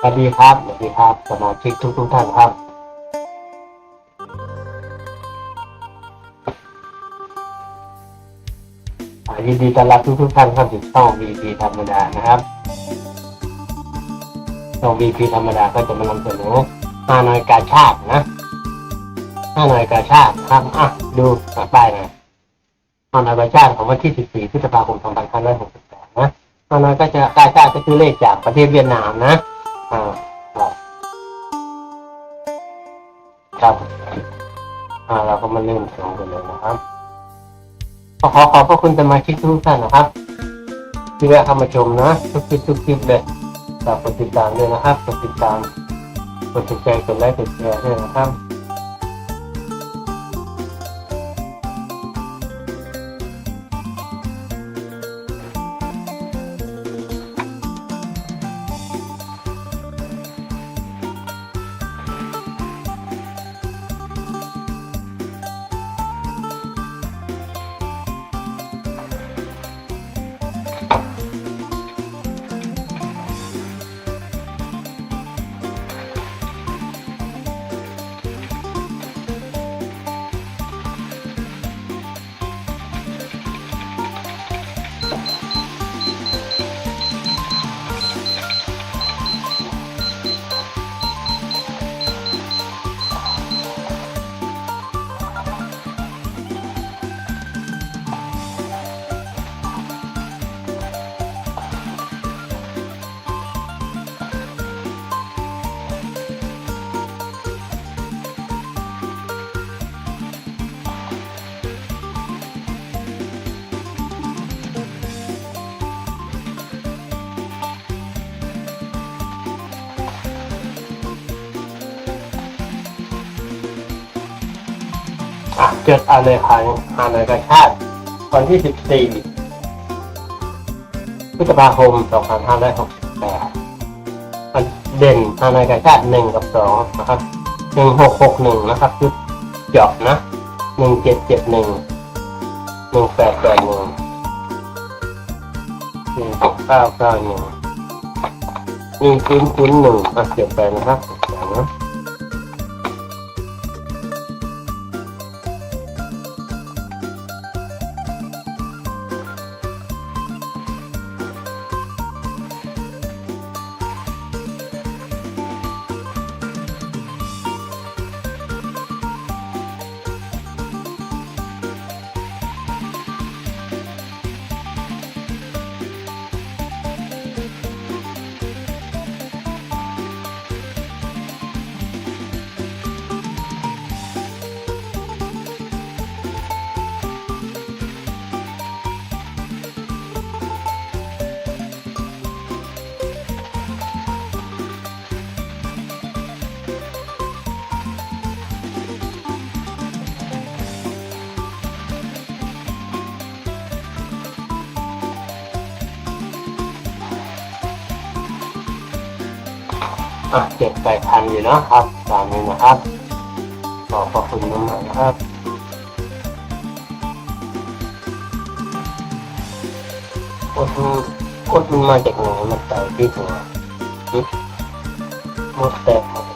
สวัสดีครับ สวัสดีครับ สมาชิกทุกทุกท่านครับ ยินดีต้อนรับทุกทุกท่านเข้าสู่ช่อง VP ธรรมดานะครับช่อง VP ธรรมดาก็จะมานำเสนอห้าน่วยกาชาตินะห้าน่วยกาชาติครับอะดูต่อไปนะห้าน่วยกาชาติของวันที่ 14พฤษภาคม2568นะห้าหน่วยก็จะกาชาติก็คือเลขจากประเทศเวียดนามนะ ครับอ่าเราก็มาเริ่มชมกันเลยนะครับขอขอขอบพระคุณสมาชิกทุกท่านนะครับ ที่แวะเข้ามาชมนะทุกคลิปทุกคลิปเลยฝากกดติดตามด้วยนะครับกดติดตามกดถูกใจกดไลค์กดแชร์ด้วยนะครับ จดเอาเลยค่ะฮานอยกาชาติวันที่ 14พฤษภาคม 2568มันเด่นฮานอยกาชาติ 1 กับ 2 นะครับ 1661 นะครับชุดเจาะนะ 1771 1881 1991 1001อะเก็บไปนะครับเก็บไปนะ อะเจ็บแปดพันอยู่นะครับ ตามนี้นะครับ ขอบพระคุณมากๆนะครับกดมันกดมันมาจากไหนมันไต่ที่หัวหมดแตกหมด